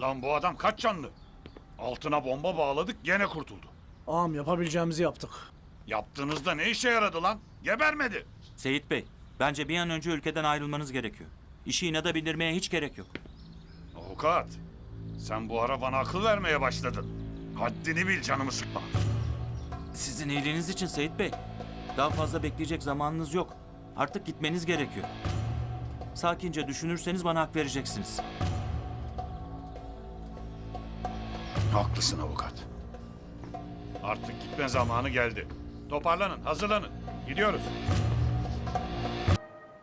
Lan bu adam kaç canlı? Altına bomba bağladık gene kurtuldu. Ağam yapabileceğimizi yaptık. Yaptığınızda ne işe yaradı lan? Gebermedi. Seyit Bey, bence bir an önce ülkeden ayrılmanız gerekiyor. İşi inada bindirmeye hiç gerek yok. Avukat, sen bu ara bana akıl vermeye başladın. Haddini bil canımı sıkma. Sizin iyiliğiniz için Seyit Bey. Daha fazla bekleyecek zamanınız yok. Artık gitmeniz gerekiyor. Sakince düşünürseniz bana hak vereceksiniz. Haklısın avukat. Artık gitme zamanı geldi. Toparlanın, hazırlanın. Gidiyoruz.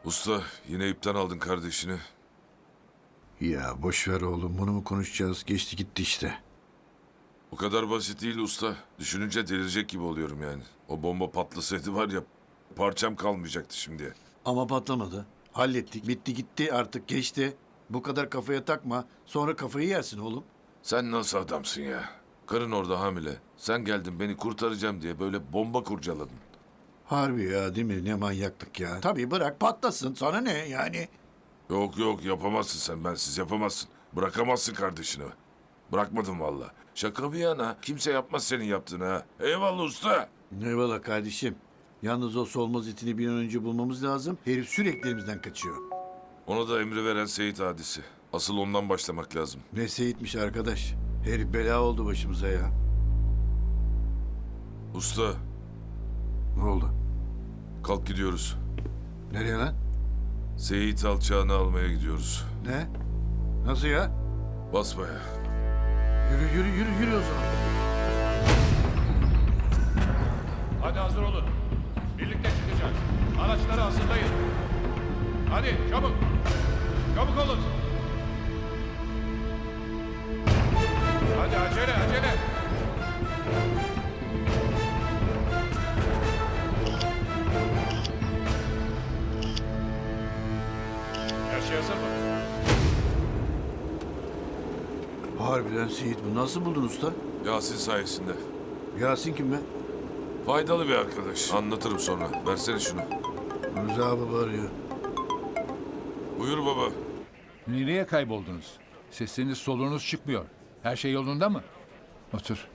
Usta yine ipten aldın kardeşini. Ya boş ver oğlum bunu mu konuşacağız? Geçti gitti işte. O kadar basit değil usta. Düşününce delirecek gibi oluyorum yani. O bomba patlasaydı var ya parçam kalmayacaktı şimdi. Ama patlamadı. Hallettik. Bitti gitti artık geçti. Bu kadar kafaya takma. Sonra kafayı yersin oğlum. Sen nasıl adamsın ya? Karın orada hamile. Sen geldin beni kurtaracağım diye böyle bomba kurcaladın. Harbi ya değil mi? Ne manyaklık ya. Tabii bırak patlasın. Sana ne yani? Yok yok yapamazsın sen bensiz yapamazsın. Bırakamazsın kardeşini. Bırakmadım valla. Şaka bir yana kimse yapmaz senin yaptığını ha. Eyvallah usta. Eyvallah kardeşim. Yalnız o solmaz itini bir an önce bulmamız lazım. Herif sürekli elimizden kaçıyor. Ona da emri veren Seyit hadisi. Asıl ondan başlamak lazım. Ne seyitmiş arkadaş. Herif bela oldu başımıza ya. Usta Ne oldu? kalk gidiyoruz. Nereye lan? Seyit alçağını almaya gidiyoruz. Ne? Nasıl ya? Basmaya. Yürü yürü yürü yürü o zaman. Hadi hazır olun. Birlikte çıkacağız. Araçları hazırlayın. Hadi çabuk. Çabuk olun. Hadi acele acele. Her şey hazır mı? Harbiden Seyit bu nasıl buldun usta? Yasin sayesinde. Yasin kim be? Faydalı bir arkadaş. Anlatırım sonra. Versene şunu. Rıza baba arıyor. Buyur baba. Nereye kayboldunuz? Sesiniz soluğunuz çıkmıyor. Her şey yolunda mı? Otur.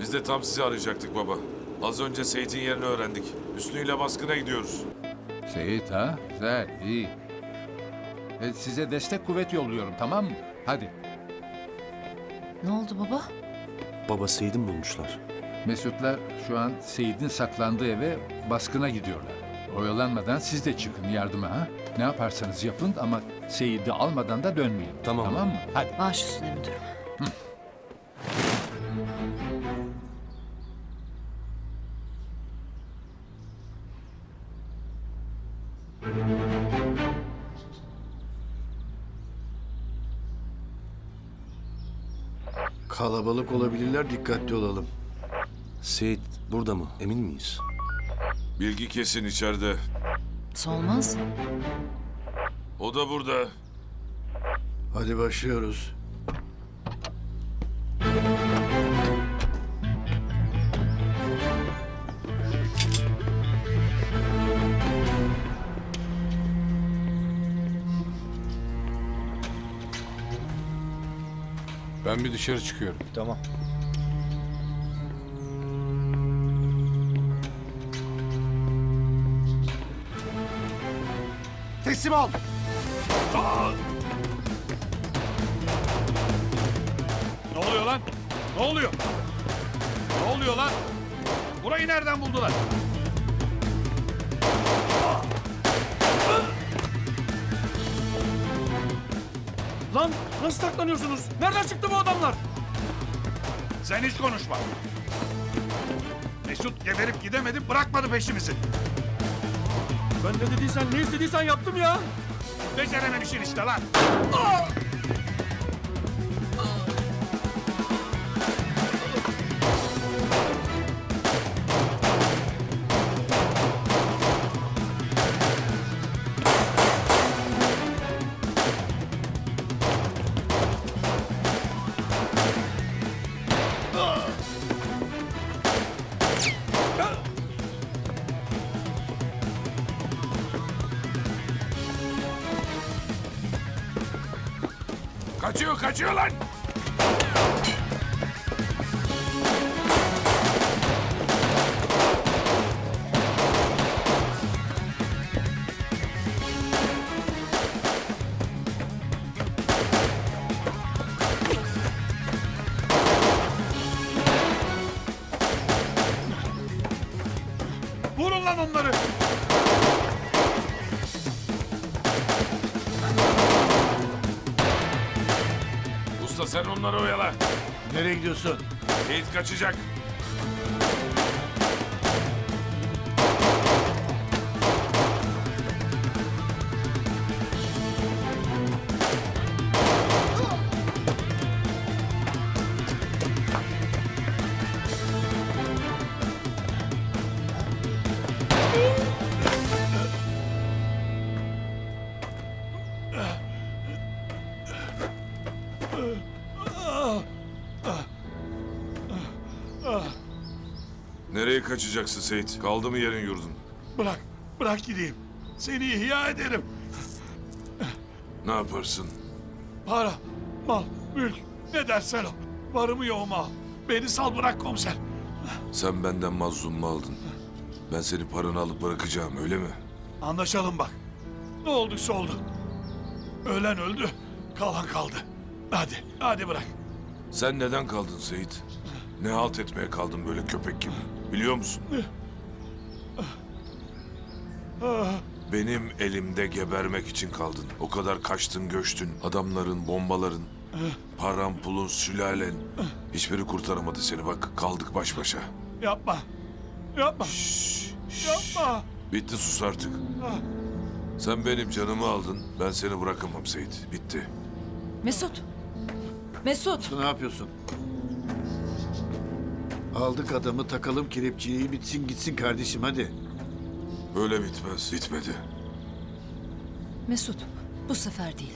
Biz de tam sizi arayacaktık baba. Az önce Seyit'in yerini öğrendik. Hüsnü ile baskına gidiyoruz. Seyit ha? Güzel, iyi. E, size destek kuvvet yolluyorum tamam mı? Hadi. Ne oldu baba? Baba Seyit'i mi bulmuşlar? Mesutlar şu an Seyit'in saklandığı eve baskına gidiyorlar. Oyalanmadan siz de çıkın yardıma ha. Ne yaparsanız yapın ama Seyit'i almadan da dönmeyin. Tamam. Tamam mı? Hadi. Baş üstüne müdürüm. Kalabalık olabilirler dikkatli olalım. Seyit burada mı? Emin miyiz? Bilgi kesin içeride. Solmaz. O da burada. Hadi başlıyoruz. Ben bir dışarı çıkıyorum. Tamam. Teslim ol. Ne oluyor lan? Ne oluyor? Ne oluyor lan? Burayı nereden buldular? Lan nasıl saklanıyorsunuz? Nereden çıktı bu adamlar? Sen hiç konuşma. Mesut geberip gidemedi bırakmadı peşimizi. Ben ne dediysen ne istediysen yaptım ya. Becerememişsin işte lan. Kaçıyor kaçıyor lan. Vurun lan onları. Sen onları oyala. Nereye gidiyorsun? Seyit kaçacak. Nereye kaçacaksın Seyit? Kaldı mı yerin yurdun? Bırak. Bırak gideyim. Seni ihya ederim. Ne yaparsın? Para, mal, mülk. Ne dersen o. Varımı yoğumu al. Beni sal bırak komiser. Sen benden mazlum mu aldın? Ben senin paranı alıp bırakacağım öyle mi? Anlaşalım bak. Ne olduysa oldu. Ölen öldü. Kalan kaldı. Hadi, hadi bırak. Sen neden kaldın Seyit? Ne halt etmeye kaldın böyle köpek gibi? Biliyor musun? Benim elimde gebermek için kaldın. O kadar kaçtın göçtün. Adamların, bombaların, paran, pulun, sülalen. Hiçbiri kurtaramadı seni bak. Kaldık baş başa. Yapma. Yapma. Yapma. Bitti sus artık. Sen benim canımı aldın. Ben seni bırakamam Seyit. Bitti. Mesut. Mesut. Ne yapıyorsun? Aldık adamı takalım kelepçeyi bitsin gitsin kardeşim hadi. Böyle bitmez. Bitmedi. Mesut. Bu sefer değil.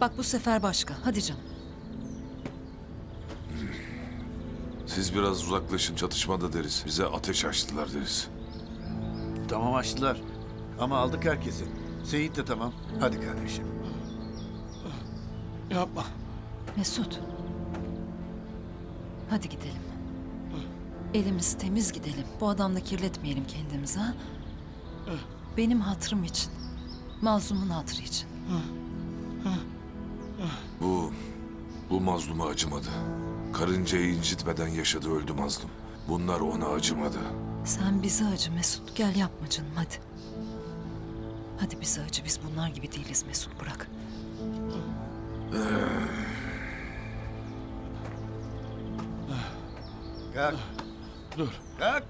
Bak bu sefer başka. Hadi canım. Siz biraz uzaklaşın çatışmada deriz. Bize ateş açtılar deriz. Tamam açtılar. Ama aldık herkesi. Seyit de tamam. Hadi kardeşim. Yapma. Mesut. Hadi gidelim. Elimiz temiz gidelim. Bu adamla kirletmeyelim kendimizi ha. Benim hatırım için. Mazlumun hatırı için. Bu, bu mazluma acımadı. Karıncayı incitmeden yaşadı öldü mazlum. Bunlar ona acımadı. Sen bize acı Mesut. Gel yapma canım hadi. Hadi bize acı. Biz bunlar gibi değiliz Mesut. Bırak. Kalk. Dur. Kalk.